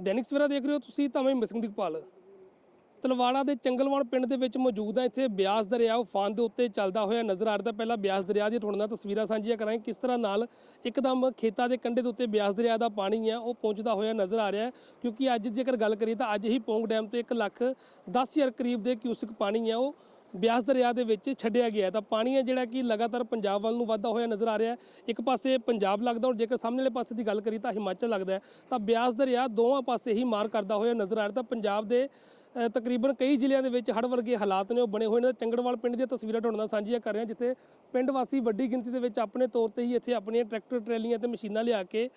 ਦੈਨਿਕ ਤਸਵੀਰਾਂ ਦੇਖ ਰਹੇ ਹੋ ਤੁਸੀਂ ਤਾਂ ਮੈਂ ਮਿਸਿੰਗ ਦੀਪਾਲ। ਤਲਵਾੜਾ ਦੇ ਚੰਗਲਵਾਨ ਪਿੰਡ ਦੇ ਵਿੱਚ ਮੌਜੂਦ ਹੈ ਇੱਥੇ ਬਿਆਸ ਦਰਿਆ, ਉਫਾਨ ਦੇ ਉੱਤੇ ਚੱਲਦਾ ਹੋਇਆ ਨਜ਼ਰ ਆ ਰਿਹਾ। ਪਹਿਲਾਂ ਬਿਆਸ ਦਰਿਆ ਦੀ ਤੁਹਾਡੇ ਨਾਲ ਤਸਵੀਰਾਂ ਸਾਂਝੀਆਂ ਕਰਾਂ ਕਿਸ ਤਰ੍ਹਾਂ ਨਾਲ ਇੱਕਦਮ ਖੇਤਾਂ ਦੇ ਕੰਢੇ ਦੇ ਉੱਤੇ ਬਿਆਸ ਦਰਿਆ ਦਾ ਪਾਣੀ ਹੈ ਉਹ ਪਹੁੰਚਦਾ ਹੋਇਆ ਨਜ਼ਰ ਆ ਰਿਹਾ ਕਿਉਂਕਿ ਅੱਜ ਜੇਕਰ ਗੱਲ ਕਰੀਏ ਤਾਂ ਅੱਜ ਹੀ ਪੌਂਗ ਡੈਮ ਤੋਂ 1 ਲੱਖ 10 ਹਜ਼ਾਰ ਕਰੀਬ ਦੇ ਕਿਊਸਿਕ ਪਾਣੀ ਹੈ ਉਹ ਬਿਆਸ ਦਰਿਆ ਦੇ ਵਿੱਚ ਛੱਡਿਆ ਗਿਆ ਤਾਂ ਪਾਣੀ ਹੈ ਜਿਹੜਾ ਕਿ ਲਗਾਤਾਰ ਪੰਜਾਬ ਵੱਲ ਨੂੰ ਵੱਧਦਾ ਹੋਇਆ ਨਜ਼ਰ ਆ ਰਿਹਾ ਹੈ। ਇੱਕ ਪਾਸੇ ਪੰਜਾਬ ਲੱਗਦਾ ਔਰ ਜੇਕਰ ਸਾਹਮਣੇ ਵਾਲੇ ਪਾਸੇ ਦੀ ਗੱਲ ਕਰੀ ਤਾਂ ਹਿਮਾਚਲ ਲੱਗਦਾ ਹੈ। ਤਾਂ ਬਿਆਸ ਦਰਿਆ ਦੋਵਾਂ ਪਾਸੇ ਹੀ ਮਾਰ ਕਰਦਾ ਹੋਇਆ ਨਜ਼ਰ ਆ ਰਿਹਾ ਤਾਂ ਪੰਜਾਬ ਦੇ ਤਕਰੀਬਨ ਕਈ ਜ਼ਿਲ੍ਹਿਆਂ ਦੇ ਵਿੱਚ ਹੜ੍ਹ ਵਰਗੇ ਹਾਲਾਤ ਨੇ ਉਹ ਬਣੇ ਹੋਏ ਨੇ। ਚੰਗੜਵਾਲ ਪਿੰਡ ਦੀਆਂ ਤਸਵੀਰਾਂ ਤੁਹਾਡੇ ਨਾਲ ਸਾਂਝੀਆਂ ਕਰ ਰਿਹਾ ਜਿੱਥੇ ਪਿੰਡ ਵਾਸੀ ਵੱਡੀ ਗਿਣਤੀ ਦੇ ਵਿੱਚ ਆਪਣੇ ਤੌਰ ਤੇ ਹੀ ਇੱਥੇ ਆਪਣੀਆਂ ਟਰੈਕਟਰ ਟਰੈਲੀਆਂ ਤੇ ਮਸ਼ੀਨਾਂ ਲਿਆ ਕੇ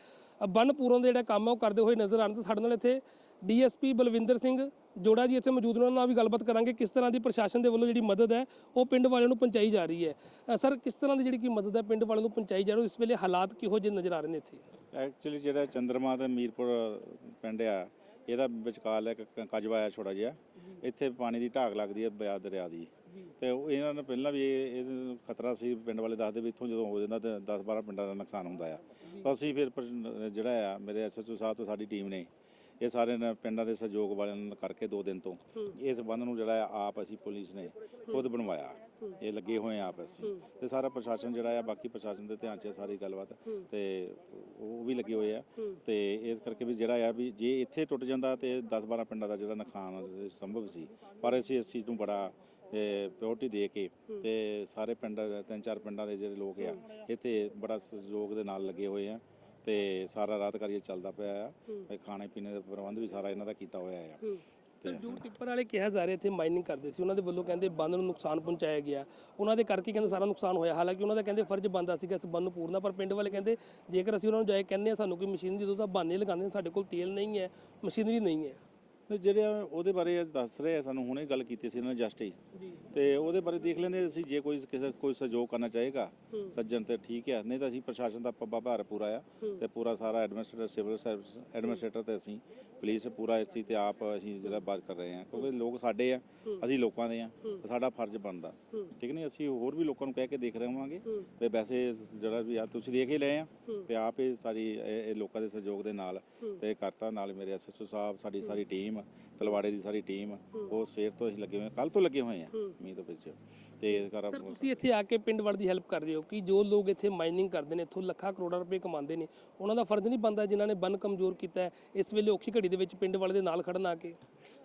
ਅ, ਬੰਨ ਪੂਰਨ ਦਾ ਜਿਹੜਾ ਕੰਮ ਹੈ ਉਹ ਕਰਦੇ ਹੋਏ ਨਜ਼ਰ ਆਉਣ ਤੇ ਸਾਡੇ ਨਾਲ ਇੱਥੇ ਡੀਐਸਪੀ ਬਲਵਿੰਦਰ ਸਿੰਘ ਜੋੜਾ ਜੀ ਇੱਥੇ ਮੌਜੂਦ ਉਹਨਾਂ ਨਾਲ ਵੀ ਗੱਲਬਾਤ ਕਰਾਂਗੇ ਕਿਸ ਤਰ੍ਹਾਂ ਦੀ ਪ੍ਰਸ਼ਾਸਨ ਦੇ ਵੱਲੋਂ ਜਿਹੜੀ ਮਦਦ ਹੈ ਉਹ ਪਿੰਡ ਵਾਲਿਆਂ ਨੂੰ ਪਹੁੰਚਾਈ ਜਾ ਰਹੀ ਹੈ। ਸਰ ਕਿਸ ਤਰ੍ਹਾਂ ਦੀ ਜਿਹੜੀ ਕੀ ਮਦਦ ਹੈ ਪਿੰਡ ਵਾਲਿਆਂ ਨੂੰ ਪਹੁੰਚਾਈ ਜਾ ਰਹੀ ਹੈ ਇਸ ਵੇਲੇ ਹਾਲਾਤ ਕਿਹੋ ਜਿਹੇ ਨਜ਼ਰ ਆ ਰਹੇ ਨੇ ਇੱਥੇ? ਐਕਚੁਅਲੀ ਜਿਹੜਾ ਚੰਦਰਮਾ ਤੇ ਮੀਰਪੁਰ ਪਿੰਡ ਆ ਇਹਦਾ ਵਿਚਕਾਰ ਇੱਕ ਕਜਵਾ ਆ ਛੋਟਾ ਜਿਹਾ। ਇੱਥੇ ਪਾਣੀ ਦੀ ਢਾਕ ਲੱਗਦੀ ਹੈ ਬਿਆਸ ਦਰਿਆ ਦੀ। ਤੇ ਇਹਨਾਂ ਨੇ ਪਹਿਲਾਂ ਵੀ ਇਹ ਖਤਰਾ ਸੀ ਪਿੰਡ ਵਾਲੇ ਦੱਸਦੇ ਵੀ ਇੱਥੋਂ ਜਦੋਂ ਹੋ ਜਾਂਦਾ ਤੇ 10 12 ਪਿੰਡਾਂ ਦਾ ਨੁਕਸਾਨ ਹੁੰਦਾ ਆ। ਤਾਂ ਅਸੀਂ ਫਿਰ ਜਿਹੜਾ ਆ ਮੇਰੇ ਐਸਐਸਓ ਸਾਹਿਬ ਤੇ ਸਾਡੀ ਟੀਮ ਨੇ ਇਹ ਸਾਰੇ ਨੇ ਪਿੰਡਾਂ ਦੇ ਸਹਿਯੋਗ ਵਾਲਿਆਂ ਨਾਲ ਕਰਕੇ ਦੋ ਦਿਨ ਤੋਂ। ਇਸ ਬੰਦ ਨੂੰ ਜਿਹੜਾ ਆ ਆਪ ਅਸੀਂ ਪੁਲਿਸ ਨੇ ਖੁਦ ਬਣਵਾਇਆ। ਇਹ ਲੱਗੇ ਹੋਏ ਆ ਆਪ ਅਸੀਂ। ਤੇ ਸਾਰਾ ਪ੍ਰਸ਼ਾਸਨ ਜਿਹੜਾ ਆ ਬਾਕੀ ਪ੍ਰਸ਼ਾਸਨ ਦੇ ਧਿਆਨ 'ਚ ਹੈ ਸਾਰੀ ਗੱਲਬਾਤ। ਤੇ ਉਹ ਵੀ ਲੱਗੇ ਹੋਏ ਆ। ਤੇ ਇਸ ਕਰਕੇ ਵੀ ਜਿਹੜਾ ਆ ਵੀ ਜੇ ਇੱਥੇ ਟੁੱਟ ਜਾਂਦਾ ਤੇ 10 12 ਪਿੰਡਾਂ ਦਾ ਜਿਹੜਾ ਨੁਕਸਾਨ ਸੰਭਵ ਸੀ। ਪਰ ਅਸੀਂ ਇਸ ਚੀਜ਼ ਨੂੰ ਬੜਾ ਪਿਓਰਟੀ ਦੇ ਕੇ ਤੇ ਸਾਰੇ ਪਿੰਡ ਤਿੰਨ ਚਾਰ ਪਿੰਡਾਂ ਦੇ ਜਿਹੜੇ ਲੋਕ ਆ ਇੱਥੇ ਬੜਾ ਸਹਿਯੋਗ ਦੇ ਨਾਲ ਲੱਗੇ ਹੋਏ ਆ। ਤੇ ਸਾਰਾ ਰਾਤ ਕਰੀਏ ਚੱਲਦਾ ਪਿਆ ਆ। ਤੇ ਖਾਣੇ ਪੀਣੇ ਦਾ ਪ੍ਰਬੰਧ ਵੀ ਸਾਰਾ ਇਹਨਾਂ ਦਾ ਕੀਤਾ ਹੋਇਆ ਆ। ਤੇ ਜੋ ਟਿੱਪਰ ਵਾਲੇ ਕਿਹਾ ਜਾ ਰਿਹਾ ਇੱਥੇ ਮਾਈਨਿੰਗ ਕਰਦੇ ਸੀ। ਉਹਨਾਂ ਦੇ ਵੱਲੋਂ ਕਹਿੰਦੇ ਬੰਦ ਨੂੰ ਨੁਕਸਾਨ ਪਹੁੰਚਾਇਆ ਗਿਆ। ਉਹਨਾਂ ਦੇ ਕਰਕੇ ਕਹਿੰਦੇ ਸਾਰਾ ਨੁਕਸਾਨ ਹੋਇਆ। ਹਾਲਾਂਕਿ ਉਹਨਾਂ ਦਾ ਕਹਿੰਦੇ ਫਰਜ਼ ਬੰਦਾ ਸੀਗਾ ਇਸ ਬੰਦ ਨੂੰ ਪੂਰਨਾ ਪਰ ਪਿੰਡ ਵਾਲੇ ਕਹਿੰਦੇ ਜੇਕਰ ਅਸੀਂ ਉਹਨਾਂ ਨੂੰ ਜਾਏ ਕਹਿੰਦੇ ਆ ਸਾਨੂੰ ਕੋਈ ਮਸ਼ੀਨ ਦੀ ਦੋ ਤਾਂ ਬਹਾਨੇ ਲਗਾਉਂਦੇ ਸਾਡੇ ਕੋਲ ਤੇਲ ਨਹੀਂ ਹੈ ਮਸ਼ੀਨਰੀ ਨਹੀਂ ਹੈ। ਤੇ ਜਿਹੜੇ ਉਹਦੇ ਬਾਰੇ ਅੱਜ ਦੱਸ ਰਹੇ ਆ ਸਾਨੂੰ ਹੁਣੇ ਗੱਲ ਕੀਤੀ ਸੀ ਇਹਨਾਂ ਨੇ ਜਸਟ ਹੀ। ਤੇ ਉਹਦੇ ਬਾਰੇ ਦੇਖ ਲੈਂਦੇ ਅਸੀਂ ਜੇ ਕੋਈ ਕਿਸੇ ਕੋਈ ਸਹਿਯੋਗ ਕਰਨਾ ਚਾਹੇਗਾ ਸੱਜਣ ਤੇ ਠੀਕ ਹੈ ਨਹੀਂ ਤਾਂ ਅਸੀਂ ਪ੍ਰਸ਼ਾਸਨ ਦਾ ਪੱਬਾ ਭਾਰ ਪੂਰਾ ਆ ਤੇ ਪੂਰਾ ਸਾਰਾ ਐਡਮਿਨਿਸਟ੍ਰੇਟਰ ਸਿਵਲ ਸਰਵਿਸ ਐਡਮਿਨਿਸਟ੍ਰੇਟਰ ਤੇ ਅਸੀਂ ਪੁਲਿਸ ਪੂਰਾ ਇਸ ਤੇ ਆਪ ਅਸੀਂ ਜਿਹੜਾ ਬਾਤ ਕਰ ਰਹੇ ਹਾਂ ਕਿਉਂਕਿ ਲੋਕ ਸਾਡੇ ਆ ਅਸੀਂ ਲੋਕਾਂ ਦੇ ਆ ਸਾਡਾ ਫਰਜ਼ ਬਣਦਾ। ਠੀਕ ਨਹੀਂ? ਅਸੀਂ ਹੋਰ ਵੀ ਲੋਕਾਂ ਨੂੰ ਕਹਿ ਕੇ ਦੇਖ ਰਹੇ ਹੋਵਾਂਗੇ ਤੇ ਵੈਸੇ ਜਿਹੜਾ ਵੀ ਆ ਤੁਸੀਂ ਦੇਖ ਹੀ ਲਏ ਆ ਤੇ ਆਪ ਇਹ ਸਾਰੀ ਇਹ ਲੋਕਾਂ ਦੇ ਸਹਿਯੋਗ ਦੇ ਨਾਲ ਤੇ ਕਰਤਾ ਨਾਲ ਮੇਰੇ ਐਸਐਸਓ ਸਾਹਿਬ ਸਾਡੀ ਸਾਰੀ ਟੀਮ ਤਲਵਾੜੇ ਦੀ ਸਾਰੀ ਟੀਮ ਉਹ ਸਵੇਰ ਤੋਂ ਅਸੀਂ ਲੱਗੇ ਹੋਏ ਕੱਲ ਤੋਂ ਲੱਗੇ ਹੋਏ ਆ ਮੀਂਹ ਦੇ ਵਿੱਚ। ਤੇ ਇਸ ਕਰ ਸਰ ਤੁਸੀਂ ਇੱਥੇ ਆ ਕੇ ਪਿੰਡ ਵਾਲ ਦੀ ਹੈਲਪ ਕਰ ਰਹੇ ਹੋ ਕਿ ਜੋ ਲੋਕ ਇੱਥੇ ਮਾਈਨਿੰਗ ਕਰਦੇ ਨੇ ਇੱਥੋਂ ਲੱਖਾਂ ਕਰੋੜਾਂ ਰੁਪਏ ਕਮਾਉਂਦੇ ਨੇ ਉਹਨਾਂ ਦਾ ਫਰਜ਼ ਨਹੀਂ ਬਣਦਾ ਜਿਨ੍ਹਾਂ ਨੇ ਬੰਨ ਕਮਜ਼ੋਰ ਕੀਤਾ ਇਸ ਵੇਲੇ ਔਖੀ ਘੜੀ ਦੇ ਵਿੱਚ ਪਿੰਡ ਵਾਲੇ ਦੇ ਨਾਲ ਖੜਨ ਆ ਕੇ।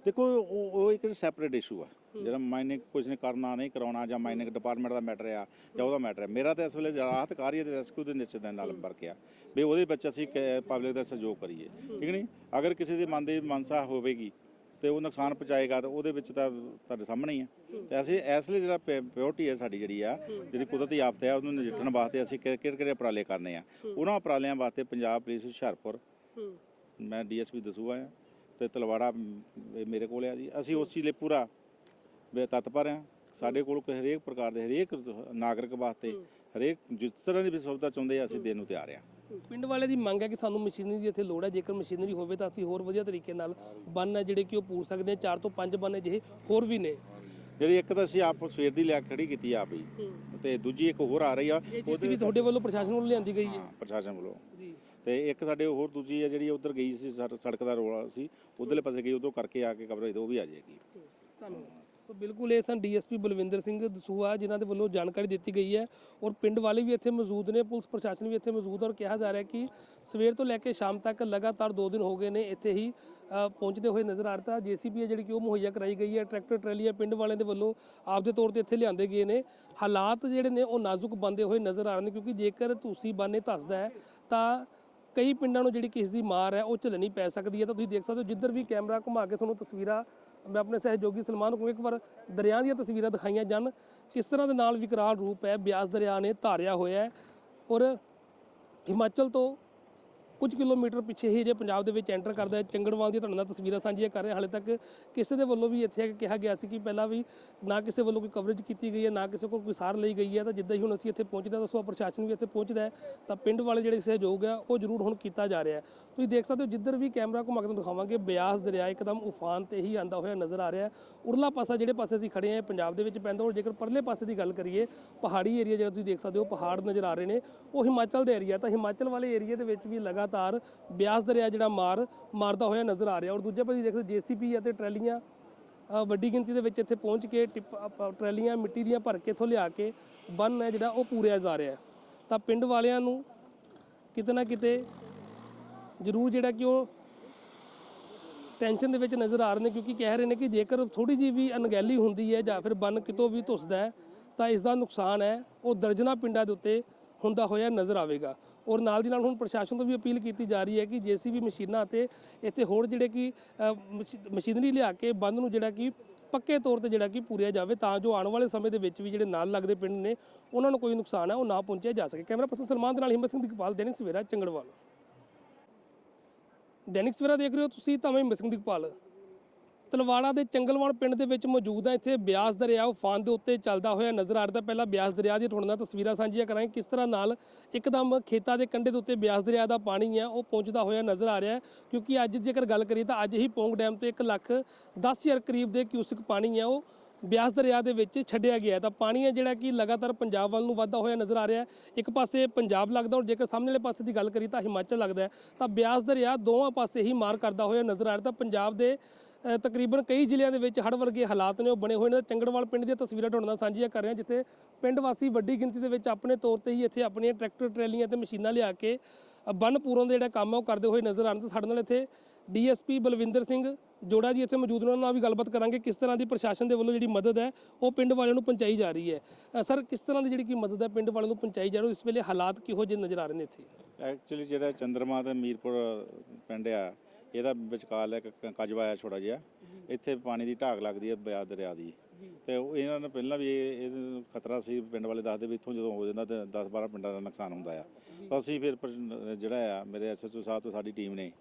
ਦੇਖੋ ਉਹ ਉਹ ਇੱਕ ਸੈਪਰੇਟ ਇਸ਼ੂ ਆ। ਜਿਹੜਾ ਮਾਈਨਿੰਗ ਕੁਝ ਨੇ ਕਰਨਾ ਨਹੀਂ ਕਰਾਉਣਾ ਜਾਂ ਮਾਈਨਿੰਗ ਡਿਪਾਰਟਮੈਂਟ ਦਾ ਮੈਟਰ ਆ ਜਾਂ ਉਹਦਾ ਮੈਟਰ ਹੈ ਮੇਰਾ ਤਾਂ ਇਸ ਵੇਲੇ ਰਾਹਤ ਕਾਰਜ ਤੇ ਰੈਸਕਿਊ ਦੇ ਨਿਸ਼ਚਿਤ ਦੇ ਨਾਲ ਵਰਕ ਆ। ਵੀ ਉਹਦੇ ਵਿੱਚ ਅਸੀਂ ਪਬਲਿਕ ਦਾ ਸਹਿਯੋਗ ਕਰੀਏ। ਠੀਕ ਨਹੀਂ? ਅਗਰ ਕਿਸੇ ਦੇ ਮਨ ਦੇ ਮਨਸਾ ਹੋਵੇਗੀ ਤੇ ਉਹ ਨੁਕਸਾਨ ਪਹੁੰਚਾਏਗਾ ਤਾਂ ਉਹਦੇ ਵਿੱਚ ਤਾਂ ਤੁਹਾਡੇ ਸਾਹਮਣੇ ਹੀ ਆ। ਤੇ ਅਸੀਂ ਇਸ ਲਈ ਜਿਹੜਾ ਪਿਓਰਟੀ ਹੈ ਸਾਡੀ ਜਿਹੜੀ ਆ ਜਿਹੜੀ ਕੁਦਰਤੀ ਆਫਤ ਹੈ ਉਹਨੂੰ ਨਜਿੱਠਣ ਵਾਸਤੇ ਅਸੀਂ ਕਿਹੜੇ ਕਿਹੜੇ ਉਪਰਾਲੇ ਕਰਨੇ ਆ। ਉਹਨਾਂ ਉਪਰਾਲਿਆਂ ਵਾਸਤੇ ਪੰਜਾਬ ਪੁਲਿਸ ਹੁਸ਼ਿਆਰਪੁਰ ਮੈਂ ਡੀਐਸਪੀ ਦਸੂਆ ਆ। ਤੇ ਤਲਵਾੜਾ ਮੇਰੇ ਕੋਲ ਆ ਜੀ। ਅਸੀਂ ਉਸ ਚੀਜ਼ ਲਈ ਪੂਰਾ ਤਤਪਰ ਆ। ਸਾਡੇ ਕੋਲ ਹਰੇਕ ਪ੍ਰਕਾਰ ਦੇ ਹਰੇਕ ਨਾਗਰਿਕ ਵਾਸਤੇ ਹਰੇਕ ਜਿਸ ਤਰ੍ਹਾਂ ਦੀ ਵੀ ਸੁਵਿਧਾ ਚਾਹੁੰਦੇ ਆ ਅਸੀਂ ਦੇਣ ਨੂੰ ਤਿਆਰ ਆ। ਪਿੰਡ ਵਾਲੇ ਦੀ ਮੰਗ ਹੈ ਕਿ ਸਾਨੂੰ ਮਸ਼ੀਨਰੀ ਦੀ ਇੱਥੇ ਲੋੜ ਹੈ। ਜੇਕਰ ਮਸ਼ੀਨਰੀ ਹੋਵੇ ਤਾਂ ਅਸੀਂ ਹੋਰ ਵਧੀਆ ਤਰੀਕੇ ਨਾਲ ਬੰਨ ਹੈ ਜਿਹੜੇ ਕਿ ਉਹ ਪੂਰ ਸਕਦੇ ਹਾਂ। ਚਾਰ ਤੋਂ ਪੰਜ ਬੰਨ ਜਿਹੇ ਹੋਰ ਵੀ ਨੇ। ਜਿਹੜੀ ਇੱਕ ਤਾਂ ਅਸੀਂ ਆਪ ਸਵੇਰ ਦੀ ਲਿਆ ਖੜੀ ਕੀਤੀ ਆ ਆਪ ਹੀ ਤੇ ਦੂਜੀ ਇੱਕ ਹੋਰ ਆ ਰਹੀ ਆ। ਚੀਜ਼ ਵੀ ਤੁਹਾਡੇ ਵੱਲੋਂ ਪ੍ਰਸ਼ਾਸਨ ਵੱਲੋਂ ਲਿਆਂਦੀ ਗਈ ਹੈ। ਹਾਂ, ਪ੍ਰਸ਼ਾਸਨ ਵੱਲੋਂ। ਜੀ। ਤੇ ਇੱਕ ਸਾਡੇ ਹੋਰ ਦੂਜੀ ਹੈ ਜਿਹੜੀ ਉਧਰ ਗਈ ਸੀ ਸੜ- ਸੜਕ ਦਾ ਰੋਲਾ ਸੀ ਉਧਰਲੇ ਪਾਸੇ ਗਈ ਉਧਰੋਂ ਕਰਕੇ ਆ ਕੇ ਕਵਰੇਜ ਉਹ ਵੀ ਆ ਜਾਏਗੀ। ਧੰਨਵਾਦ। ਸੋ ਬਿਲਕੁਲ ਇਹ ਸਨ ਡੀਐਸਪੀ ਬਲਵਿੰਦਰ ਸਿੰਘ ਦਸੂਆ ਜਿਨ੍ਹਾਂ ਦੇ ਵੱਲੋਂ ਜਾਣਕਾਰੀ ਦਿੱਤੀ ਗਈ ਹੈ ਔਰ ਪਿੰਡ ਵਾਲੇ ਵੀ ਇੱਥੇ ਮੌਜੂਦ ਨੇ ਪੁਲਿਸ ਪ੍ਰਸ਼ਾਸਨ ਵੀ ਇੱਥੇ ਮੌਜੂਦ ਹੈ ਔਰ ਕਿਹਾ ਜਾ ਰਿਹਾ ਕਿ ਸਵੇਰ ਤੋਂ ਲੈ ਕੇ ਸ਼ਾਮ ਤੱਕ ਲਗਾਤਾਰ 2 ਦਿਨ ਹੋ ਗਏ ਨੇ ਇੱਥੇ ਹੀ ਅ, ਪਹੁੰਚਦੇ ਹੋਏ ਨਜ਼ਰ ਆ ਰਿਹਾ ਜੀਸੀਬੀ ਹੈ ਜਿਹੜੀ ਕਿ ਉਹ ਮੁਹੱਈਆ ਕਰਾਈ ਗਈ ਹੈ ਟਰੈਕਟਰ ਟਰਾਲੀਆਂ ਪਿੰਡ ਵਾਲਿਆਂ ਦੇ ਵੱਲੋਂ ਆਪਦੇ ਤੌਰ ਤੇ ਇੱਥੇ ਲਿਆਂਦੇ ਗਏ ਨੇ। ਹਾਲਾਤ ਜਿਹੜੇ ਨੇ ਉਹ ਨਾਜ਼ੁਕ ਬੰਦੇ ਹੋਏ ਨਜ਼ਰ ਆ ਰਹੇ ਨੇ ਕਿਉਂਕਿ ਜੇਕਰ ਤੁਸੀਂ ਬਾਨੇ ਧੱਸਦਾ ਹੈ ਤਾਂ ਕਈ ਪਿੰਡਾਂ ਨੂੰ ਜਿਹੜੀ ਕਿਸ ਦੀ ਮਾਰ ਹੈ, ਉਹ ਝੱਲਣੀ ਪੈ ਸਕਦੀ ਹੈ। ਤਾਂ ਤੁਸੀਂ ਦੇਖ ਸਕਦੇ ਹੋ, ਜਿੱਧਰ ਵੀ ਕੈਮਰਾ ਘੁਮਾ ਕੇ ਤੁਹਾਨੂੰ ਤਸਵੀਰਾਂ, ਮੈਂ ਆਪਣੇ ਸਹਿਯੋਗੀ ਸਲਮਾਨ ਨੂੰ ਇੱਕ ਵਾਰ ਦਰਿਆ ਦੀਆਂ ਤਸਵੀਰਾਂ ਦਿਖਾਈਆਂ ਜਾਣ। ਕਿਸ ਤਰ੍ਹਾਂ ਦੇ ਨਾਲ ਵਿਕਰਾਲ ਰੂਪ ਹੈ, ਬਿਆਸ ਦਰਿਆ ਨੇ ਧਾਰਿਆ ਹੋਇਆ ਹੈ ਔਰ ਹਿਮਾਚਲ ਤੋਂ ਕੁਝ ਕਿਲੋਮੀਟਰ ਪਿੱਛੇ ਹੀ ਜੇ ਪੰਜਾਬ ਦੇ ਵਿੱਚ ਐਂਟਰ ਕਰਦਾ ਹੈ। ਚੰਗੜਵਾਲ ਦੀਆਂ ਤੁਹਾਡੇ ਨਾਲ ਤਸਵੀਰਾਂ ਸਾਂਝੀਆਂ ਕਰ ਰਹੇ। ਹਾਲੇ ਤੱਕ ਕਿਸੇ ਦੇ ਵੱਲੋਂ ਵੀ ਇੱਥੇ ਆ ਕਿਹਾ ਗਿਆ ਸੀ ਕਿ ਪਹਿਲਾਂ ਵੀ ਨਾ ਕਿਸੇ ਵੱਲੋਂ ਕੋਈ ਕਵਰੇਜ ਕੀਤੀ ਗਈ ਹੈ, ਨਾ ਕਿਸੇ ਕੋਲ ਕੋਈ ਸਾਰ ਲਈ ਗਈ ਹੈ। ਤਾਂ ਜਿੱਦਾਂ ਹੀ ਹੁਣ ਅਸੀਂ ਇੱਥੇ ਪਹੁੰਚਦੇ ਹਾਂ, ਤਾਂ ਸੋ ਪ੍ਰਸ਼ਾਸਨ ਵੀ ਇੱਥੇ ਪਹੁੰਚਦਾ ਹੈ। ਤਾਂ ਪਿੰਡ ਵਾਲੇ ਜਿਹੜੇ ਸਹਿਯੋਗ ਆ ਉਹ ਜ਼ਰੂਰ ਹੁਣ ਕੀਤਾ ਜਾ ਰਿਹਾ ਹੈ। ਤੁਸੀਂ ਦੇਖ ਸਕਦੇ ਹੋ, ਜਿੱਧਰ ਵੀ ਕੈਮਰਾ ਘੁਮਾ ਕੇ ਦਿਖਾਵਾਂਗੇ, ਬਿਆਸ ਦਰਿਆ ਇੱਕਦਮ ਉਫਾਨ ਤੇ ਹੀ ਆਂਦਾ ਹੋਇਆ ਨਜ਼ਰ ਆ ਰਿਹਾ ਹੈ। ਉਰਲਾ ਪਾਸਾ ਜਿਹੜੇ ਪਾਸੇ ਅਸੀਂ ਖੜੇ ਹਾਂ ਪੰਜਾਬ ਦੇ ਵਿੱਚ ਪੈਂਦਾ। ਔਰ ਜੇਕਰ ਪਰਲੇ ਪਾਸੇ ਦੀ ਗੱਲ ਕਰੀਏ, ਪਹਾੜੀ ਏਰੀਆ ਜਿਹੜਾ ਤੁਸੀਂ ਦੇਖ ਸਕਦੇ ਹੋ, ਪਹਾੜ ਨਜ਼ਰ ਆ ਰਹੇ ਨੇ। ਉਹ ਹਿਮਾਚਲ ਦੇ ਏਰੀਆ ਤਾਂ ਹਿਮਾਚਲ ਵਾਲੇ ਏਰੀਆ ਦੇ ਵਿੱਚ ਵੀ ਲਗਾਤਾਰ ਲਗਾਤਾਰ ਬਿਆਸ ਦਰਿਆ ਜਿਹੜਾ ਮਾਰ, ਮਾਰਦਾ ਹੋਇਆ ਨਜ਼ਰ ਆ ਰਿਹਾ। ਔਰ ਦੂਜੇ ਪਾਸੇ ਦੇਖਦੇ ਜੀਸੀਪੀ ਅਤੇ ਟਰੈਲੀਆਂ ਵੱਡੀ ਗਿਣਤੀ ਦੇ ਵਿੱਚ ਇੱਥੇ ਪਹੁੰਚ ਕੇ ਟਿਪ ਟਰੈਲੀਆਂ ਮਿੱਟੀ ਦੀਆਂ ਭਰ ਕੇ ਇੱਥੋਂ ਲਿਆ ਕੇ ਬੰਨ ਹੈ ਜਿਹੜਾ ਉਹ ਪੂਰਿਆ ਜਾ ਰਿਹਾ ਤਾਂ ਪਿੰਡ ਵਾਲਿਆਂ ਨੂੰ ਕਿਤੇ ਨਾ ਕਿਤੇ ਜ਼ਰੂਰ ਜਿਹੜਾ ਕਿ ਉਹ ਟੈਨਸ਼ਨ ਦੇ ਵਿੱਚ ਨਜ਼ਰ ਆ ਰਹੇ ਨੇ, ਕਿਉਂਕਿ ਕਹਿ ਰਹੇ ਨੇ ਕਿ ਜੇਕਰ ਥੋੜੀ ਜਿਹੀ ਵੀ ਅਣਗਹਿਲੀ ਹੁੰਦੀ ਹੈ ਜਾਂ ਫਿਰ ਬੰਨ ਕਿਤੋਂ ਵੀ ਧੁੱਸਦਾ ਹੈ, ਤਾਂ ਇਸ ਦਾ ਨੁਕਸਾਨ ਹੈ, ਉਹ ਦਰਜਨਾ ਪਿੰਡਾਂ ਦੇ ਉੱਤੇ ਹੁੰਦਾ ਹੋਇਆ ਨਜ਼ਰ ਆਵੇਗਾ। ਔਰ ਨਾਲ ਦੀ ਨਾਲ ਹੁਣ ਪ੍ਰਸ਼ਾਸਨ ਤੋਂ ਵੀ ਅਪੀਲ ਕੀਤੀ ਜਾ ਰਹੀ ਹੈ ਕਿ ਜੇਸੀਬੀ ਮਸ਼ੀਨਾਂ ਅਤੇ ਇੱਥੇ ਹੋਰ ਜਿਹੜੇ ਕਿ ਮਸ਼ੀ- ਮਸ਼ੀਨਰੀ ਲਿਆ ਕੇ ਬੰਦ ਨੂੰ ਜਿਹੜਾ ਕਿ ਪੱਕੇ ਤੌਰ ਤੇ ਜਿਹੜਾ ਕਿ ਪੂਰਿਆ ਜਾਵੇ ਤਾਂ ਜੋ ਆਉਣ ਵਾਲੇ ਸਮੇਂ ਦੇ ਵਿੱਚ ਵੀ ਜਿਹੜੇ ਨਾਲ ਲੱਗਦੇ ਪਿੰਡ ਨੇ ਉਹਨਾਂ ਨੂੰ ਕੋਈ ਨੁਕਸਾਨ ਹੈ, ਉਹ ਨਾ ਪਹੁੰਚਿਆ ਜਾ ਸਕੇ। ਕੈਮਰਾ ਪਰਸਨ ਸਲਮਾਨ ਦੇ ਨਾਲ ਹਿੰਮਤ ਸਿੰਘ ਦਿਗਪਾਲ ਦੈਨਿਕ ਸਵੇਰਾ, ਚੰਗੜਵਾਲ। ਦੈਨਿਕ ਸਵੇਰਾ ਦੇਖ ਰਹੇ ਹੋ ਤੁਸੀਂ ਤਾਂ ਮੈਂ ਹਿੰਮਤ ਸਿੰਘ ਦਿਗਪਾਲ ਤਲਵਾੜਾ ਦੇ ਚੰਗਲਵਾਨ ਪਿੰਡ ਦੇ ਵਿੱਚ ਮੌਜੂਦ ਹੈ ਇੱਥੇ ਬਿਆਸ ਦਰਿਆ ਉਫਾਨ ਦੇ ਉੱਤੇ ਚੱਲਦਾ ਹੋਇਆ ਨਜ਼ਰ ਆ ਰਿਹਾ। ਪਹਿਲਾਂ ਬਿਆਸ ਦਰਿਆ ਦੀ ਤੁਹਾਡੇ ਨਾਲ ਤਸਵੀਰਾਂ ਸਾਂਝੀਆਂ ਕਰਾਂਗੇ। ਕਿਸ ਤਰ੍ਹਾਂ ਨਾਲ ਇੱਕਦਮ ਖੇਤਾਂ ਦੇ ਕੰਢੇ ਦੇ ਉੱਤੇ ਬਿਆਸ ਦਰਿਆ ਦਾ ਪਾਣੀ ਹੈ ਉਹ ਪਹੁੰਚਦਾ ਹੋਇਆ ਨਜ਼ਰ ਆ ਰਿਹਾ ਕਿਉਂਕਿ ਅੱਜ ਜੇਕਰ ਗੱਲ ਕਰੀਏ ਤਾਂ ਅੱਜ ਹੀ ਪੌਂਗ ਡੈਮ ਤੋਂ 1 ਲੱਖ 10 ਹਜ਼ਾਰ ਕਰੀਬ ਦੇ ਕਿਊਸਿਕ ਪਾਣੀ ਹੈ ਉਹ ਬਿਆਸ ਦਰਿਆ ਦੇ ਵਿੱਚ ਛੱਡਿਆ ਗਿਆ ਤਾਂ ਪਾਣੀ ਹੈ ਜਿਹੜਾ ਕਿ ਲਗਾਤਾਰ ਪੰਜਾਬ ਵੱਲ ਨੂੰ ਵਧਦਾ ਹੋਇਆ ਨਜ਼ਰ ਆ ਰਿਹਾ ਹੈ। ਇੱਕ ਪਾਸੇ ਪੰਜਾਬ ਲੱਗਦਾ ਔਰ ਜੇਕਰ ਸਾਹਮਣੇ ਵਾਲੇ ਪਾਸੇ ਦੀ ਗੱਲ ਕਰੀ ਤਾਂ ਹਿਮਾਚਲ ਲੱਗਦਾ ਤਾਂ ਬਿਆਸ ਦਰਿਆ ਦੋਵਾਂ ਪਾਸੇ ਹੀ ਮਾਰ ਕਰਦਾ ਹੋਇਆ ਨਜ਼ਰ ਆ ਰਿਹਾ। ਤਾਂ ਪੰਜਾਬ ਦੇ ਤਕਰੀਬਨ ਕਈ ਜ਼ਿਲ੍ਹਿਆਂ ਦੇ ਵਿੱਚ ਹੜ੍ਹ ਵਰਗੇ ਹਾਲਾਤ ਨੇ, ਉਹ ਬਣੇ ਹੋਏ ਨੇ। ਚੰਗੜਵਾਲ ਪਿੰਡ ਦੀਆਂ ਤਸਵੀਰਾਂ ਤੁਹਾਡੇ ਨਾਲ ਸਾਂਝੀਆਂ ਕਰ ਰਿਹਾ, ਜਿੱਥੇ ਪਿੰਡ ਵਾਸੀ ਵੱਡੀ ਗਿਣਤੀ ਦੇ ਵਿੱਚ ਆਪਣੇ ਤੌਰ ਤੇ ਹੀ ਇੱਥੇ ਆਪਣੀਆਂ ਟਰੈਕਟਰ, ਟਰੈਲੀਆਂ ਤੇ ਮਸ਼ੀਨਾਂ ਲਿਆ ਕੇ ਬੰਨ ਪੂਰਨ ਦਾ ਜਿਹੜਾ ਕੰਮ ਹੈ ਉਹ ਕਰਦੇ ਹੋਏ ਨਜ਼ਰ ਆਉਣ ਤੇ ਸਾਡੇ ਨਾਲ ਇੱਥੇ ਡੀਐਸਪੀ ਬਲਵਿੰਦਰ ਸਿੰਘ ਜੋੜਾ ਜੀ ਇੱਥੇ ਮੌਜੂਦ ਨੇ। ਉਹਨਾਂ ਨਾਲ ਵੀ ਗੱਲਬਾਤ ਕਰਾਂਗੇ, ਕਿਸ ਤਰ੍ਹਾਂ ਦੀ ਪ੍ਰਸ਼ਾਸਨ ਦੇ ਵੱਲੋਂ ਜਿਹੜੀ ਮਦਦ ਹੈ, ਉਹ ਪਿੰਡ ਵਾਲਿਆਂ ਨੂੰ ਪਹੁੰਚਾਈ ਜਾ ਰਹੀ ਹੈ। ਸਰ, ਕਿਸ ਤਰ੍ਹਾਂ ਦੀ ਜਿਹੜੀ ਕੀ ਮਦਦ ਹੈ ਪਿੰਡ ਵਾਲਿਆਂ ਨੂੰ ਪਹੁੰਚਾਈ ਜਾ ਰਹੀ ਇਸ ਵੇਲੇ ਹਾਲਾਤ ਕਿਹੋ ਜਿਹੇ ਨਜ਼ਰ ਆ ਰਹੇ ਨੇ ਇੱਥੇ? ਐਕਚੁਅਲੀ ਜਿਹੜਾ ਚੰਦਰਮਾ ਤੇ ਮੀਰਪੁਰ ਪਿੰਡ ਆ ਇਹਦਾ ਵਿਚਕਾਰ ਇੱਕ ਕ- ਕਜਵਾ ਆ ਛੋਟਾ ਜਿਹਾ। ਇੱਥੇ ਪਾਣੀ ਦੀ ਢਾਕ ਲੱਗਦੀ ਹੈ ਬਿਆਸ ਦਰਿਆ ਦੀ। ਤੇ ਉਹ ਇਹਨਾਂ ਨੇ ਪਹਿਲਾਂ ਵੀ ਇਹ ਇਹ ਖਤਰਾ ਸੀ ਪਿੰਡ ਵਾਲੇ ਦੱਸਦੇ ਵੀ ਇੱਥੋਂ ਜਦੋਂ ਹੋ ਜਾਂਦਾ ਤੇ 10 12 ਪਿੰਡਾਂ ਦਾ ਨੁਕਸਾਨ ਹੁੰਦਾ ਆ। ਤਾਂ ਅਸੀਂ ਫਿਰ ਪਰ- ਜਿਹੜਾ ਆ ਮੇਰੇ ਐਸਐਸਓ ਸਾਹਿਬ ਤੇ ਸਾਡੀ ਟੀਮ ਨੇ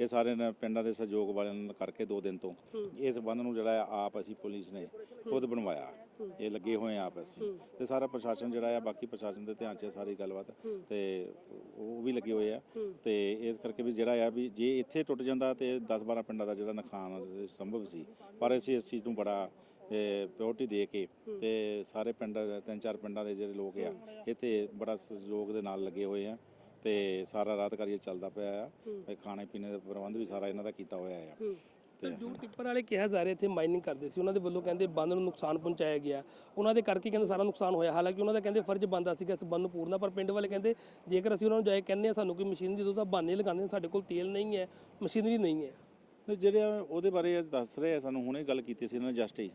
ਇਹ ਸਾਰੇ ਨੇ ਪਿੰਡਾਂ ਦੇ ਸਹਿਯੋਗ ਵਾਲਿਆਂ ਨਾਲ ਕਰਕੇ ਦੋ ਦਿਨ ਤੋਂ ਇਸ ਬੰਦ ਨੂੰ ਜਿਹੜਾ ਆ ਆਪ ਅਸੀਂ ਪੁਲਿਸ ਨੇ ਖੁਦ ਬਣਵਾਇਆ। ਇਹ ਲੱਗੇ ਹੋਏ ਆ ਆਪ ਅਸੀਂ। ਤੇ ਸਾਰਾ ਪ੍ਰਸ਼ਾਸਨ ਜਿਹੜਾ ਆ ਬਾਕੀ ਪ੍ਰਸ਼ਾਸਨ ਦੇ ਧਿਆਨ 'ਚ ਹੈ ਸਾਰੀ ਗੱਲਬਾਤ। ਤੇ ਉਹ ਵੀ ਲੱਗੇ ਹੋਏ ਆ। ਤੇ ਇਸ ਕਰਕੇ ਵੀ ਜਿਹੜਾ ਆ ਵੀ ਜੇ ਇੱਥੇ ਟੁੱਟ ਜਾਂਦਾ ਤੇ 10 12 ਪਿੰਡਾਂ ਦਾ ਜਿਹੜਾ ਨੁਕਸਾਨ ਸੰਭਵ ਸੀ। ਪਰ ਅਸੀਂ ਇਸ ਚੀਜ਼ ਨੂੰ ਬੜਾ ਪਿਓਰਟੀ ਦੇ ਕੇ ਤੇ ਸਾਰੇ ਪਿੰਡ ਤਿੰਨ ਚਾਰ ਪਿੰਡਾਂ ਦੇ ਜਿਹੜੇ ਲੋਕ ਆ ਇੱਥੇ ਬੜਾ ਸਹਿਯੋਗ ਦੇ ਨਾਲ ਲੱਗੇ ਹੋਏ ਆ। ਤੇ ਸਾਰਾ ਰਾਤ ਕਾਰਜ ਚੱਲਦਾ ਪਿਆ ਆ। ਤੇ ਖਾਣੇ ਪੀਣੇ ਦਾ ਪ੍ਰਬੰਧ ਵੀ ਸਾਰਾ ਇਹਨਾਂ ਦਾ ਕੀਤਾ ਹੋਇਆ ਆ। ਤੇ ਜੋ ਟਿੱਪਰ ਵਾਲੇ ਕਿਹਾ ਜਾ ਰਿਹਾ ਇੱਥੇ ਮਾਈਨਿੰਗ ਕਰਦੇ ਸੀ। ਉਹਨਾਂ ਦੇ ਵੱਲੋਂ ਕਹਿੰਦੇ ਬੰਦ ਨੂੰ ਨੁਕਸਾਨ ਪਹੁੰਚਾਇਆ ਗਿਆ। ਉਹਨਾਂ ਦੇ ਕਰਕੇ ਕਹਿੰਦੇ ਸਾਰਾ ਨੁਕਸਾਨ ਹੋਇਆ। ਹਾਲਾਂਕਿ ਉਹਨਾਂ ਦਾ ਕਹਿੰਦੇ ਫਰਜ਼ ਬੰਦਾ ਸੀਗਾ ਇਸ ਬੰਦ ਨੂੰ ਪੂਰਨਾ ਪਰ ਪਿੰਡ ਵਾਲੇ ਕਹਿੰਦੇ ਜੇਕਰ ਅਸੀਂ ਉਹਨਾਂ ਨੂੰ ਜਾਏ ਕਹਿੰਦੇ ਆ ਸਾਨੂੰ ਕੋਈ ਮਸ਼ੀਨ ਦੀ ਦੋ ਤਾਂ ਬਹਾਨੇ ਲਗਾਉਂਦੇ ਸਾਡੇ ਕੋਲ ਤੇਲ ਨਹੀਂ ਹੈ ਮਸ਼ੀਨਰੀ ਨਹੀਂ ਹੈ। ਤੇ ਜਿਹੜੇ ਆ ਉਹਦੇ ਬਾਰੇ ਅੱਜ ਦੱਸ ਰਹੇ ਆ ਸਾਨੂੰ ਹੁਣੇ ਗੱਲ ਕੀਤੀ ਸੀ ਇਹਨਾਂ ਨੇ ਜਸਟ ਹੀ।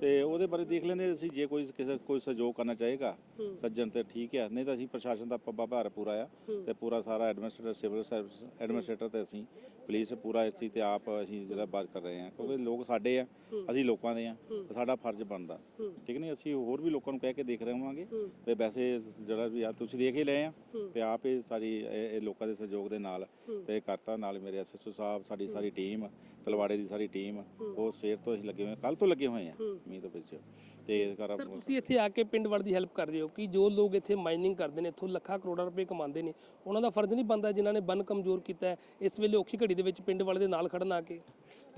ਤੇ ਉਹਦੇ ਬਾਰੇ ਦੇਖ ਲੈਂਦੇ ਅਸੀਂ ਜੇ ਕੋਈ ਕਿਸੇ ਕੋਈ ਸਹਿਯੋਗ ਕਰਨਾ ਚਾਹੇਗਾ ਸੱਜਣ ਤੇ ਠੀਕ ਹੈ ਨਹੀਂ ਤਾਂ ਅਸੀਂ ਪ੍ਰਸ਼ਾਸਨ ਦਾ ਪੱਬਾ ਭਾਰ ਪੂਰਾ ਆ ਤੇ ਪੂਰਾ ਸਾਰਾ ਐਡਮਿਨਿਸਟ੍ਰੇਟਰ ਸਿਵਲ ਸਰਵਿਸ ਐਡਮਿਨਿਸਟ੍ਰੇਟਰ ਤੇ ਅਸੀਂ ਪੁਲਿਸ ਪੂਰਾ ਇਸ ਚੀਜ਼ ਤੇ ਆਪ ਅਸੀਂ ਜਿਹੜਾ ਬਾਤ ਕਰ ਰਹੇ ਹਾਂ ਕਿਉਂਕਿ ਲੋਕ ਸਾਡੇ ਆ ਅਸੀਂ ਲੋਕਾਂ ਦੇ ਆ ਸਾਡਾ ਫਰਜ਼ ਬਣਦਾ। ਠੀਕ ਨਹੀਂ? ਅਸੀਂ ਹੋਰ ਵੀ ਲੋਕਾਂ ਨੂੰ ਕਹਿ ਕੇ ਦੇਖ ਰਹੇ ਹੋਵਾਂਗੇ ਤੇ ਵੈਸੇ ਜਿਹੜਾ ਵੀ ਆ ਤੁਸੀਂ ਦੇਖ ਹੀ ਲਏ ਆ ਤੇ ਆਪ ਇਹ ਸਾਰੀ ਇਹ ਲੋਕਾਂ ਦੇ ਸਹਿਯੋਗ ਦੇ ਨਾਲ ਤੇ ਕਰਤਾ ਨਾਲ ਮੇਰੇ ਐਸਐਸਓ ਸਾਹਿਬ ਸਾਡੀ ਸਾਰੀ ਟੀਮ ਤਲਵਾੜੇ ਦੀ ਸਾਰੀ ਟੀਮ ਉਹ ਸਵੇਰ ਤੋਂ ਅਸੀਂ ਲੱਗੇ ਹੋਏ ਕੱਲ ਤੋਂ ਲੱਗੇ ਹੋਏ ਆ ਮੀਂਹ ਦੇ ਵਿੱਚ। ਤੇ ਇਸ ਕਰ ਸਰ ਤੁਸੀਂ ਇੱਥੇ ਆ ਕੇ ਪਿੰਡ ਵਾਲ ਦੀ ਹੈਲਪ ਕਰ ਰਹੇ ਹੋ ਕਿ ਜੋ ਲੋਕ ਇੱਥੇ ਮਾਈਨਿੰਗ ਕਰਦੇ ਨੇ ਇੱਥੋਂ ਲੱਖਾਂ ਕਰੋੜਾਂ ਰੁਪਏ ਕਮਾਉਂਦੇ ਨੇ ਉਹਨਾਂ ਦਾ ਫਰਜ਼ ਨਹੀਂ ਬਣਦਾ ਜਿਨ੍ਹਾਂ ਨੇ ਬੰਨ ਕਮਜ਼ੋਰ ਕੀਤਾ ਇਸ ਵੇਲੇ ਔਖੀ ਘੜੀ ਦੇ ਵਿੱਚ ਪਿੰਡ ਵਾਲੇ ਦੇ ਨਾਲ ਖੜਨ ਆ ਕੇ।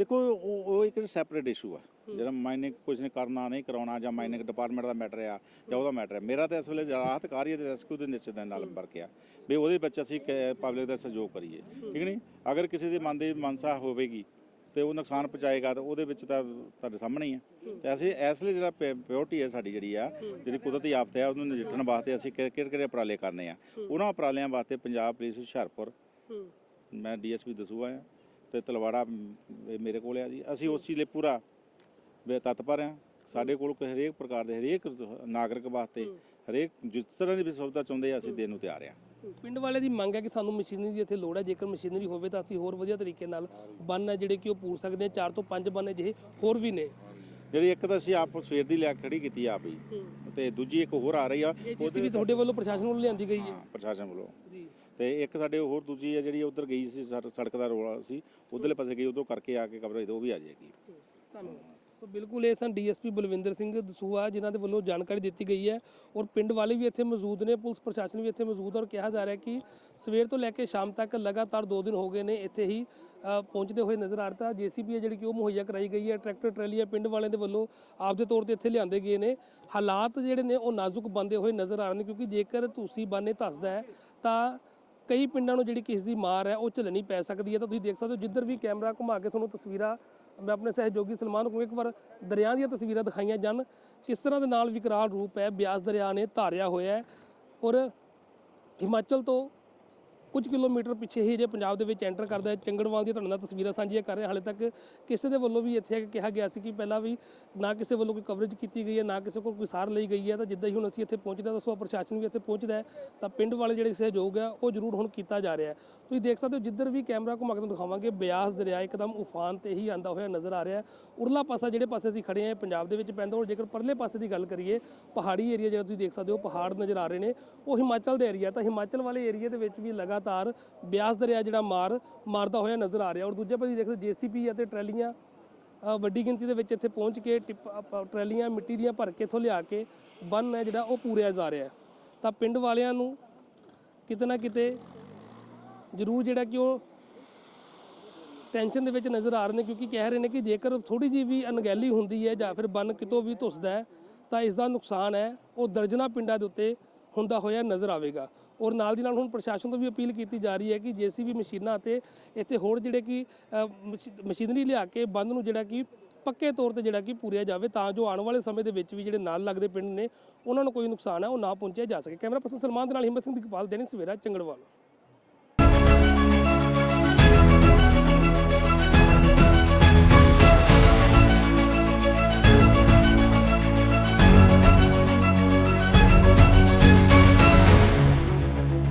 ਦੇਖੋ ਉਹ ਉਹ ਇੱਕ ਸੈਪਰੇਟ ਇਸ਼ੂ ਆ। ਜਿਹੜਾ ਮਾਈਨਿੰਗ ਕੁਝ ਨੇ ਕਰਨਾ ਨਹੀਂ ਕਰਾਉਣਾ ਜਾਂ ਮਾਈਨਿੰਗ ਡਿਪਾਰਟਮੈਂਟ ਦਾ ਮੈਟਰ ਆ ਜਾਂ ਉਹਦਾ ਮੈਟਰ ਹੈ ਮੇਰਾ ਤਾਂ ਇਸ ਵੇਲੇ ਰਾਹਤ ਕਾਰਜ ਦੇ ਰੈਸਕਿਊ ਦੇ ਨਿਸ਼ਚਿਤ ਦੇ ਨਾਲ ਵਰਕ ਆ ਵੀ ਉਹਦੇ ਵਿੱਚ ਅਸੀਂ ਪਬਲਿਕ ਦਾ ਸਹਿਯੋਗ ਕਰੀਏ ਠੀਕ ਨਹੀਂ? ਅਗਰ ਕਿਸੇ ਦੇ ਮਨ ਦੇ ਮਨਸਾ ਹੋਵੇਗੀ ਤੇ ਉਹ ਨੁਕਸਾਨ ਪਹੁੰਚਾਏਗਾ ਤਾਂ ਉਹਦੇ ਵਿੱਚ ਤਾਂ ਤੁਹਾਡੇ ਸਾਹਮਣੇ ਹੀ ਆ। ਤੇ ਅਸੀਂ ਇਸ ਲਈ ਜਿਹੜਾ ਪਿਓਰਟੀ ਹੈ ਸਾਡੀ ਜਿਹੜੀ ਆ ਜਿਹੜੀ ਕੁਦਰਤੀ ਆਫਤ ਹੈ ਉਹਨੂੰ ਨਜਿੱਠਣ ਵਾਸਤੇ ਅਸੀਂ ਕਿਹੜੇ ਕਿਹੜੇ ਉਪਰਾਲੇ ਕਰਨੇ ਆ। ਉਹਨਾਂ ਉਪਰਾਲਿਆਂ ਵਾਸਤੇ ਪੰਜਾਬ ਪੁਲਿਸ ਹੁਸ਼ਿਆਰਪੁਰ ਮੈਂ ਡੀਐਸਪੀ ਦਸੂਆ ਆ। ਤੇ ਤਲਵਾੜਾ ਮੇਰੇ ਕੋਲ ਆ ਜੀ। ਅਸੀਂ ਉਸ ਚੀਜ਼ ਲਈ ਪੂਰਾ ਤਤਪਰ ਆ ਸਾਡੇ ਕੋਲ ਹਰੇਕ ਪ੍ਰਕਾਰ ਦੇ ਹਰੇਕ ਨਾਗਰਿਕ ਵਾਸਤੇ ਹਰੇਕ ਜਿਸ ਤਰ੍ਹਾਂ ਦੀ ਵੀ ਸੁਵਿਧਾ ਚਾਹੁੰਦੇ ਆ ਅਸੀਂ ਦੇਣ ਨੂੰ ਤਿਆਰ ਆ ਪਿੰਡ ਵਾਲੇ ਦੀ ਮੰਗ ਹੈ ਕਿ ਸਾਨੂੰ ਮਸ਼ੀਨਰੀ ਦੀ ਇੱਥੇ ਲੋੜ ਹੈ। ਜੇਕਰ ਮਸ਼ੀਨਰੀ ਹੋਵੇ ਤਾਂ ਅਸੀਂ ਹੋਰ ਵਧੀਆ ਤਰੀਕੇ ਨਾਲ ਬੰਨ ਹੈ ਜਿਹੜੇ ਕਿ ਉਹ ਪੂਰ ਸਕਦੇ ਹਾਂ। ਚਾਰ ਤੋਂ ਪੰਜ ਬੰਨ ਜਿਹੇ ਹੋਰ ਵੀ ਨੇ। ਜਿਹੜੀ ਇੱਕ ਤਾਂ ਅਸੀਂ ਆਪ ਸਵੇਰ ਦੀ ਲਿਆ ਖੜੀ ਕੀਤੀ ਆ ਆਪ ਹੀ। ਤੇ ਦੂਜੀ ਇੱਕ ਹੋਰ ਆ ਰਹੀ ਆ। ਚੀਜ਼ ਵੀ ਤੁਹਾਡੇ ਵੱਲੋਂ ਪ੍ਰਸ਼ਾਸਨ ਵੱਲੋਂ ਲਿਆਂਦੀ ਗਈ ਹੈ। ਹਾਂ, ਪ੍ਰਸ਼ਾਸਨ ਵੱਲੋਂ। ਜੀ। ਤੇ ਇੱਕ ਸਾਡੇ ਹੋਰ ਦੂਜੀ ਹੈ ਜਿਹੜੀ ਉਧਰ ਗਈ ਸੀ ਸੜ- ਸੜਕ ਦਾ ਰੋਲਾ ਸੀ ਉਧਰਲੇ ਪਾਸੇ ਗਈ ਉਧਰੋਂ ਕਰਕੇ ਆ ਕੇ ਕਵਰੇਜ ਉਹ ਵੀ ਆ ਜਾਏਗੀ। ਧੰਨਵਾਦ। ਤਾਂ ਬਿਲਕੁਲ ਇਹ ਸਨ ਡੀਐਸਪੀ ਬਲਵਿੰਦਰ ਸਿੰਘ ਦਸੂਆ ਜਿਨ੍ਹਾਂ ਦੇ ਵੱਲੋਂ ਜਾਣਕਾਰੀ ਦਿੱਤੀ ਗਈ ਹੈ ਔਰ ਪਿੰਡ ਵਾਲੇ ਵੀ ਇੱਥੇ ਮੌਜੂਦ ਨੇ ਪੁਲਿਸ ਪ੍ਰਸ਼ਾਸਨ ਵੀ ਇੱਥੇ ਮੌਜੂਦ ਹੈ ਔਰ ਕਿਹਾ ਜਾ ਰਿਹਾ ਕਿ ਸਵੇਰ ਤੋਂ ਲੈ ਕੇ ਸ਼ਾਮ ਤੱਕ ਲਗਾਤਾਰ 2 ਦਿਨ ਹੋ ਗਏ ਨੇ ਇੱਥੇ ਹੀ ਅ, ਪਹੁੰਚਦੇ ਹੋਏ ਨਜ਼ਰ ਆ ਰਿਹਾ ਜੀਸੀਬੀ ਹੈ ਜਿਹੜੀ ਕਿ ਉਹ ਮੁਹੱਈਆ ਕਰਾਈ ਗਈ ਹੈ ਟਰੈਕਟਰ ਟਰੈਲੀ ਟਰੈਲੀਆਂ ਪਿੰਡ ਵਾਲਿਆਂ ਦੇ ਵੱਲੋਂ ਆਪਦੇ ਤੌਰ ਤੇ ਇੱਥੇ ਲਿਆਂਦੇ ਗਏ ਨੇ। ਹਾਲਾਤ ਜਿਹੜੇ ਨੇ ਉਹ ਨਾਜ਼ੁਕ ਬੰਦੇ ਹੋਏ ਨਜ਼ਰ ਆ ਰਹੇ ਨੇ ਕਿਉਂਕਿ ਜੇਕਰ ਤੁਸੀਂ ਬਾਨੇ ਧੱਸਦਾ ਹੈ ਤਾਂ ਕਈ ਪਿੰਡਾਂ ਨੂੰ ਜਿਹੜੀ ਕਿਸ ਦੀ ਮਾਰ ਹੈ, ਉਹ ਝੱਲਣੀ ਪੈ ਸਕਦੀ ਹੈ। ਤਾਂ ਤੁਸੀਂ ਦੇਖ ਸਕਦੇ ਹੋ, ਜਿੱਧਰ ਵੀ ਕੈਮਰਾ ਘੁਮਾ ਕੇ ਤੁਹਾਨੂੰ ਤਸਵੀਰਾਂ, ਮੈਂ ਆਪਣੇ ਸਹਿਯੋਗੀ ਸਲਮਾਨ ਨੂੰ ਇੱਕ ਵਾਰ ਦਰਿਆ ਦੀਆਂ ਤਸਵੀਰਾਂ ਦਿਖਾਈਆਂ ਜਾਣ। ਕਿਸ ਤਰ੍ਹਾਂ ਦੇ ਨਾਲ ਵਿਕਰਾਲ ਰੂਪ ਹੈ, ਬਿਆਸ ਦਰਿਆ ਨੇ ਧਾਰਿਆ ਹੋਇਆ ਹੈ ਔਰ ਹਿਮਾਚਲ ਤੋਂ ਕੁਝ ਕਿਲੋਮੀਟਰ ਪਿੱਛੇ ਹੀ ਜੇ ਪੰਜਾਬ ਦੇ ਵਿੱਚ ਐਂਟਰ ਕਰਦਾ ਹੈ, ਚੰਗੜਵਾਲ ਦੀਆਂ ਤੁਹਾਨੂੰ ਨਾਲ ਤਸਵੀਰਾਂ ਸਾਂਝੀਆਂ ਕਰ ਰਹੇ, ਹਾਲੇ ਤੱਕ ਕਿਸੇ ਦੇ ਵੱਲੋਂ ਵੀ ਇੱਥੇ ਆ ਕਿਹਾ ਗਿਆ ਸੀ ਕਿ ਪਹਿਲਾਂ ਵੀ ਨਾ ਕਿਸੇ ਵੱਲੋਂ ਕੋਈ ਕਵਰੇਜ ਕੀਤੀ ਗਈ ਹੈ, ਨਾ ਕਿਸੇ ਕੋਲ ਕੋਈ ਸਾਰ ਲਈ ਗਈ ਹੈ, ਤਾਂ ਜਿੱਦਾਂ ਹੀ ਹੁਣ ਅਸੀਂ ਇੱਥੇ ਪਹੁੰਚਦੇ ਤਾਂ ਸੋ ਪ੍ਰਸ਼ਾਸਨ ਵੀ ਇੱਥੇ ਪਹੁੰਚਦਾ ਹੈ, ਤਾਂ ਪਿੰਡ ਵਾਲੇ ਜਿਹੜੇ ਸਹਿਯੋਗ ਆ ਉਹ ਜ਼ਰੂਰ ਹੁਣ ਕੀਤਾ ਜਾ ਰਿਹਾ ਹੈ। ਤੁਸੀਂ ਦੇਖ ਸਕਦੇ ਹੋ, ਜਿੱਧਰ ਵੀ ਕੈਮਰਾ ਘੁਮਾ ਕੇ ਦਿਖਾਵਾਂਗੇ, ਬਿਆਸ ਦਰਿਆ ਇੱਕਦਮ ਉਫਾਨ ਤੇ ਹੀ ਆਂਦਾ ਹੋਇਆ ਨਜ਼ਰ ਆ ਰਿਹਾ ਉਰਲਾ ਪਾਸਾ ਜਿਹੜੇ ਪਾਸੇ ਅਸੀਂ ਖੜੇ ਹਾਂ ਪੰਜਾਬ ਦੇ ਵਿੱਚ ਪੈਂਦਾ ਔਰ ਜੇਕਰ ਪਰਲੇ ਪਾਸੇ ਦੀ ਗੱਲ ਕਰੀਏ, ਪਹਾੜੀ ਏਰੀਆ ਜਿਹੜਾ ਤੁਸੀਂ ਦੇਖ ਸਕਦੇ ਹੋ, ਪਹਾੜ ਨਜ਼ਰ ਆ ਰਹੇ ਨੇ, ਉਹ ਹਿਮਾਚਲ ਦੇ ਏਰੀਆ, ਤਾਂ ਹਿਮਾਚਲ ਵਾਲੇ ਏਰੀਆ ਦੇ ਵਿੱਚ ਵੀ ਲਗਾਤਾਰ ਬਿਆਸ ਦਰਿਆ ਜਿਹੜਾ ਮਾਰ, ਮਾਰਦਾ ਹੋਇਆ ਨਜ਼ਰ ਆ ਰਿਹਾ। ਔਰ ਦੂਜੇ ਪਾਸੇ ਦੇਖਦੇ ਜੀਸੀਪੀ ਅਤੇ ਟਰੈਲੀਆਂ ਵੱਡੀ ਗਿਣਤੀ ਦੇ ਵਿੱਚ ਇੱਥੇ ਪਹੁੰਚ ਕੇ ਟਰੈਲੀਆਂ ਮਿੱਟੀ ਦੀਆਂ ਭਰ ਕੇ ਇੱਥੋਂ ਲਿਆ ਕੇ ਬੰਨ ਹੈ ਜਿਹੜਾ ਉਹ ਪੂਰਿਆ ਜਾ ਰਿਹਾ ਤਾਂ ਪਿੰਡ ਵਾਲਿਆਂ ਨੂੰ ਕਿਤੇ ਨਾ ਕਿਤੇ ਜ਼ਰੂਰ ਜਿਹੜਾ ਕਿ ਉਹ ਟੈਨਸ਼ਨ ਦੇ ਵਿੱਚ ਨਜ਼ਰ ਆ ਰਹੇ ਨੇ, ਕਿਉਂਕਿ ਕਹਿ ਰਹੇ ਨੇ ਕਿ ਜੇਕਰ ਥੋੜੀ ਜਿਹੀ ਵੀ ਅਣਗਹਿਲੀ ਹੁੰਦੀ ਹੈ ਜਾਂ ਫਿਰ ਬੰਨ ਕਿਤੋਂ ਵੀ ਧੁੱਸਦਾ ਹੈ, ਤਾਂ ਇਸ ਦਾ ਨੁਕਸਾਨ ਹੈ, ਉਹ ਦਰਜਨਾ ਪਿੰਡਾਂ ਦੇ ਉੱਤੇ ਹੁੰਦਾ ਹੋਇਆ ਨਜ਼ਰ ਆਵੇਗਾ। ਔਰ ਨਾਲ ਦੀ ਨਾਲ ਹੁਣ ਪ੍ਰਸ਼ਾਸਨ ਤੋਂ ਵੀ ਅਪੀਲ ਕੀਤੀ ਜਾ ਰਹੀ ਹੈ ਕਿ ਜੇਸੀਬੀ ਮਸ਼ੀਨਾਂ ਅਤੇ ਇੱਥੇ ਹੋਰ ਜਿਹੜੇ ਕਿ ਮਸ਼ੀ- ਮਸ਼ੀਨਰੀ ਲਿਆ ਕੇ ਬੰਦ ਨੂੰ ਜਿਹੜਾ ਕਿ ਪੱਕੇ ਤੌਰ ਤੇ ਜਿਹੜਾ ਕਿ ਪੂਰਿਆ ਜਾਵੇ ਤਾਂ ਜੋ ਆਉਣ ਵਾਲੇ ਸਮੇਂ ਦੇ ਵਿੱਚ ਵੀ ਜਿਹੜੇ ਨਾਲ ਲੱਗਦੇ ਪਿੰਡ ਨੇ, ਉਹਨਾਂ ਨੂੰ ਕੋਈ ਨੁਕਸਾਨ ਹੈ, ਉਹ ਨਾ ਪਹੁੰਚਿਆ ਜਾ ਸਕੇ। ਕੈਮਰਾ ਪਰਸਨ ਸਲਮਾਨ ਦੇ ਨਾਲ ਹਿੰਮਤ ਸਿੰਘ ਦੀਪਾਲ ਦੈਨਿਕ ਸਵੇਰਾ, ਚੰਗੜਵਾਲ।